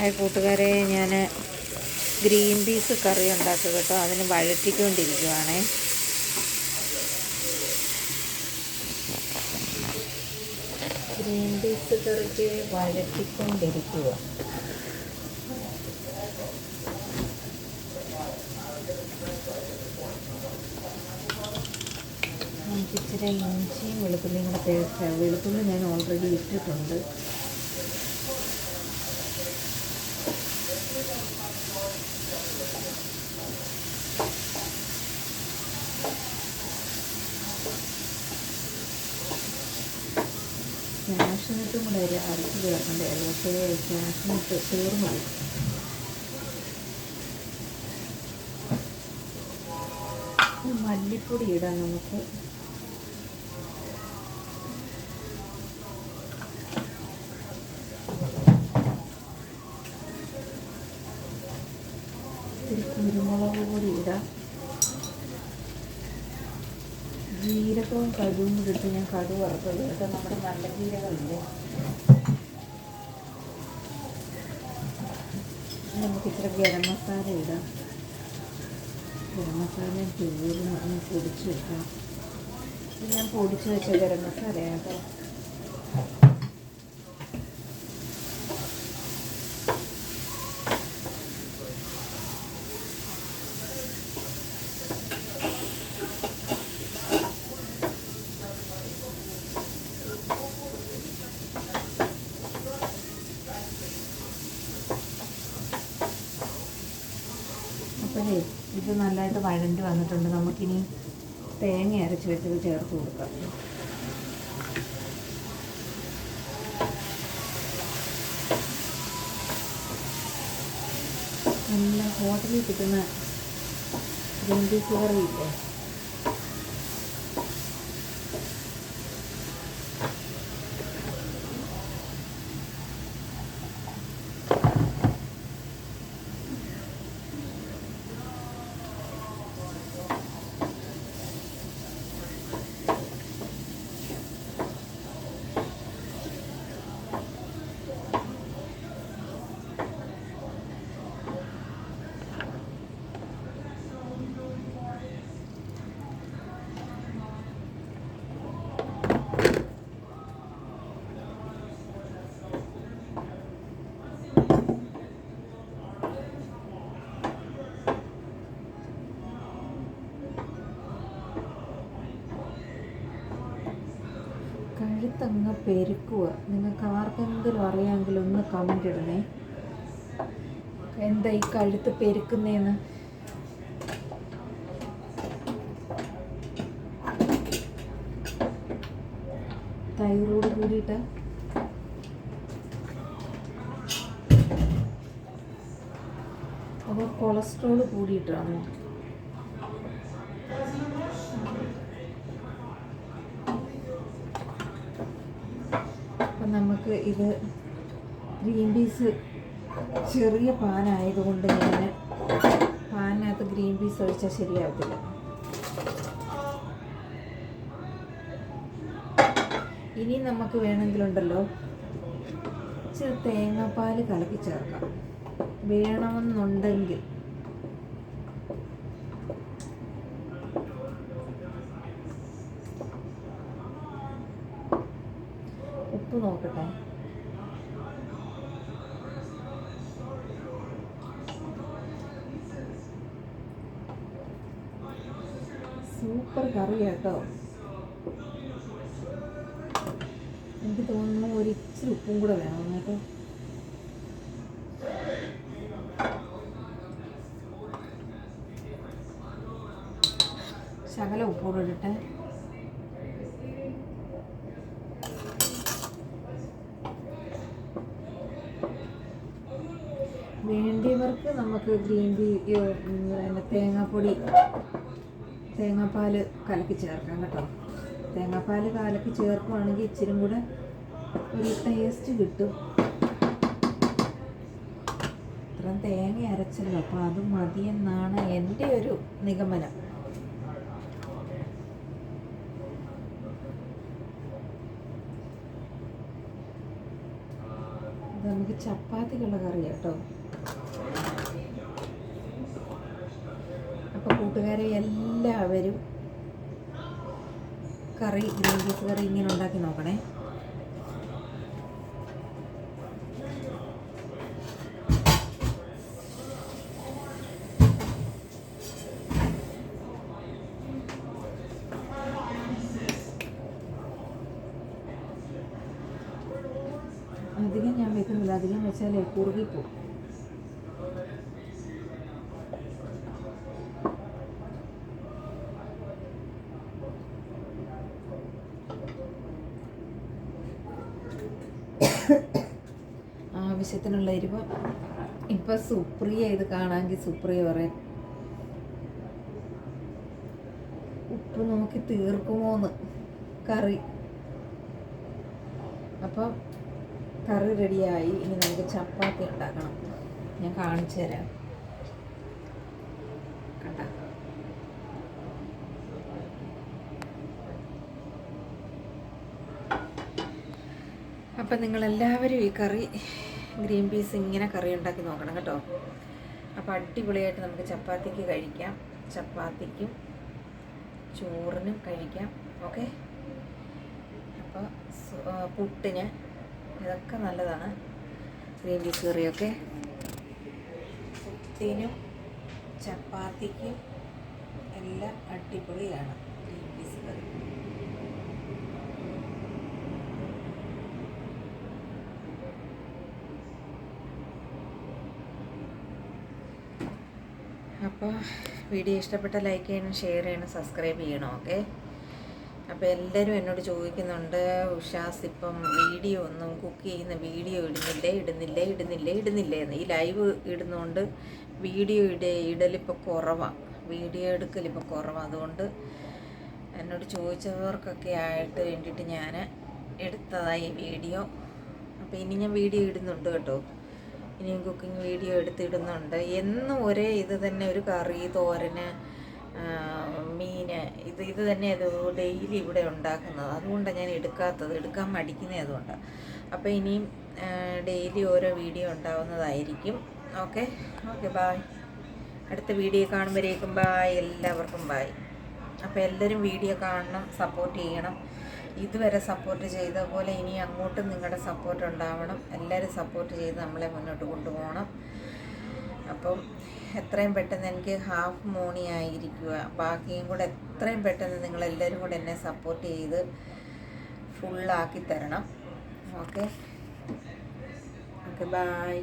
Hi കൂട്ടുകാരെ ഞാൻ green peas കറി ഉണ്ടാക്കുക കേട്ടോ. അതിന് വഴറ്റിക്കൊണ്ടിരിക്കുവാണേ. ഗ്രീൻ പീസ് കറിക്ക് വഴറ്റിക്കൊണ്ടിരിക്കുക നമുക്ക് ഇച്ചിരി ഇഞ്ചിയും വെളുത്തുള്ളിയും കൂടെ പേസ്റ്റ് വെളുത്തുള്ളി ഞാൻ ഓൾറെഡി ഇട്ടിട്ടുണ്ട് ക്യാഷിനിട്ടും കൂടെ ഒരു അരച്ച് ചേർക്കണ്ടായിരുന്നു പക്ഷേ ക്യാഷിനിട്ട് തീർന്നു മല്ലിപ്പൊടി ഇടാം. നമുക്ക് ഇത്തിരി കുരുമുളക് പൊടി ഇടാം ജീരകവും കടുവും കൂടി ഞാൻ കടുവ് വറുത്തത് കേട്ടോ നമ്മുടെ നല്ല ജീരകമില്ലേ നമുക്ക് ഇച്ചിരി ഗരം മസാല ഇടാം. ഗരം മസാല ഒന്ന് പൊടിച്ച് വെക്കാം. ഞാൻ പൊടിച്ച് വെച്ച ഗരം മസാല കേട്ടോ അപ്പോഴേ ഇത് നല്ലതായിട്ട് വഴണ്ടി വന്നിട്ടുണ്ട്. നമുക്കിനി തേങ്ങ അരച്ച് വെച്ചത് ചേർത്ത് കൊടുക്കാം. നല്ല ഹോട്ടലിൽ കിട്ടുന്ന ഗ്രീൻ ടീ കറി ഇല്ലേ? പെരുക്കുക. നിങ്ങൾക്ക് ആർക്കെങ്കിലും അറിയാമെങ്കിൽ ഒന്ന് കമന്റ് ഇടണേ. എന്താ ഈ കഴുത്ത് പെരുക്കുന്നേന്ന്? തൈറോയ്ഡ് കൂടിയിട്ട്. അപ്പോൾ കൊളസ്ട്രോൾ കൂടിയിട്ടാണോ അപ്പം നമുക്ക് ഇത് ഗ്രീൻ പീസ് ചെറിയ പാനായതുകൊണ്ട് ഞാൻ പാനിനകത്ത് ഗ്രീൻ പീസ് ഒഴിച്ചാൽ ശരിയാവത്തില്ല. ഇനി നമുക്ക് വേണമെങ്കിലുണ്ടല്ലോ ഇച്ചിരി തേങ്ങാപ്പാൽ കലക്കി ചേർക്കാം. വേണമെന്നുണ്ടെങ്കിൽ ഉപ്പ് നോക്കട്ടെ. സൂപ്പർ കറി കേട്ടോ. എനിക്ക് തോന്നുന്നു ഒരു ഇച്ചിരി ഉപ്പും കൂടെ വേണം കേട്ടോ ശകല ഉപ്പൂടെ ഇടട്ടെ വേണ്ടിയവർക്ക് നമുക്ക് ഗ്രീൻ ടീ പിന്നെ തേങ്ങാപ്പൊടി തേങ്ങാപ്പാൽ കലക്കി ചേർക്കാം കേട്ടോ. തേങ്ങാപ്പാൽ കലക്കി ചേർക്കുവാണെങ്കിൽ ഇച്ചിരി കൂടെ ഒരു ടേസ്റ്റ് കിട്ടും. ഇത്രയും തേങ്ങ അരച്ചല്ലോ അപ്പോൾ അത് മതിയെന്നാണ് എന്റെ ഒരു നിഗമനം. നമുക്ക് ചപ്പാത്തിക്കുള്ള കറി കേട്ടോ അപ്പോൾ കൂട്ടുകാരെ എല്ലാവരും കറി ഗ്രീൻ പീസ് കറി ഇങ്ങനെ ഉണ്ടാക്കി നോക്കണേ. അധികം ഞാൻ വെക്കുന്നില്ല. അധികം വെച്ചാലേ കുറുകിപ്പോവും ആവശ്യത്തിനുള്ള എരിവ് ഇപ്പം സുപ്രിയ ഇത് കാണാമെങ്കിൽ സുപ്രിയ പറയും. ഉപ്പ് നോക്കി തീർക്കുമോന്ന് കറി. അപ്പം കറി റെഡിയായി. ഇനി നമുക്ക് ചപ്പാത്തി ഉണ്ടാക്കണം. ഞാൻ കാണിച്ചു തരാം. കണ്ട? അപ്പം നിങ്ങളെല്ലാവരും ഈ കറി ഗ്രീൻ പീസ് ഇങ്ങനെ കറി ഉണ്ടാക്കി നോക്കണം കേട്ടോ. അപ്പോൾ അടിപൊളിയായിട്ട് നമുക്ക് ചപ്പാത്തിക്ക് കഴിക്കാം. ചപ്പാത്തിക്കും ചോറിനും കഴിക്കാം. ഓക്കെ? അപ്പോൾ പുട്ടിന് ഇതൊക്കെ നല്ലതാണ്. ഗ്രീൻ പീസ് കറിയൊക്കെ പുട്ടിനും ചപ്പാത്തിക്കും എല്ലാം അടിപൊളിയാണ് ഗ്രീൻ പീസ് കറി അപ്പോൾ വീഡിയോ ഇഷ്ടപ്പെട്ട ലൈക്ക് ചെയ്യണം ഷെയർ ചെയ്യണം സബ്സ്ക്രൈബ് ചെയ്യണം ഓക്കെ അപ്പോൾ എല്ലാവരും എന്നോട് ചോദിക്കുന്നുണ്ട് ഉഷാസ് ഇപ്പം വീഡിയോ ഒന്നും കുക്ക് ചെയ്യുന്ന വീഡിയോ ഇടുന്നില്ലേ ഇടുന്നില്ലേ ഇടുന്നില്ലേ ഇടുന്നില്ലേ എന്ന്. ഈ ലൈവ് ഇടുന്നതുകൊണ്ട് വീഡിയോ ഇട ഇടലിപ്പോൾ കുറവാണ് വീഡിയോ എടുക്കലിപ്പോൾ കുറവാണ് അതുകൊണ്ട് എന്നോട് ചോദിച്ചവർക്കൊക്കെ ആയിട്ട് വേണ്ടിയിട്ട് ഞാൻ എടുത്തതായി വീഡിയോ അപ്പോൾ ഇനി ഞാൻ വീഡിയോ ഇടുന്നുണ്ട് കേട്ടോ. ഇനിയും കുക്കിംഗ് വീഡിയോ എടുത്തിടുന്നുണ്ട്. എന്നും ഒരേ ഇത് തന്നെ ഒരു കറി തോരന് മീന് ഇത് ഇത് തന്നെ അത് ഡെയിലി ഇവിടെ ഉണ്ടാക്കുന്നത്. അതുകൊണ്ടാണ് ഞാൻ എടുക്കാത്തത്. എടുക്കാൻ മടിക്കുന്നത് അതുകൊണ്ടാണ് അപ്പോൾ ഇനിയും ഡെയിലി ഓരോ വീഡിയോ ഉണ്ടാവുന്നതായിരിക്കും. ഓക്കെ ഓക്കെ ബായ് അടുത്ത വീഡിയോ കാണുമ്പോഴേക്കും ബായ് എല്ലാവർക്കും ബായ് അപ്പോൾ എല്ലാവരും വീഡിയോ കാണണം സപ്പോർട്ട് ചെയ്യണം. ഇതുവരെ സപ്പോർട്ട് ചെയ്ത പോലെ ഇനി അങ്ങോട്ടും നിങ്ങളുടെ സപ്പോർട്ട് ഉണ്ടാവണം. എല്ലാവരും സപ്പോർട്ട് ചെയ്ത് നമ്മളെ മുന്നോട്ട് കൊണ്ടുപോകണം. അപ്പം എത്രയും പെട്ടെന്ന് എനിക്ക് ഹാഫ് മോണി ആയിരിക്കുക. ബാക്കിയും കൂടെ എത്രയും പെട്ടെന്ന് നിങ്ങളെല്ലാവരും കൂടെ എന്നെ സപ്പോർട്ട് ചെയ്ത് ഫുള്ളാക്കി തരണം. Okay okay bye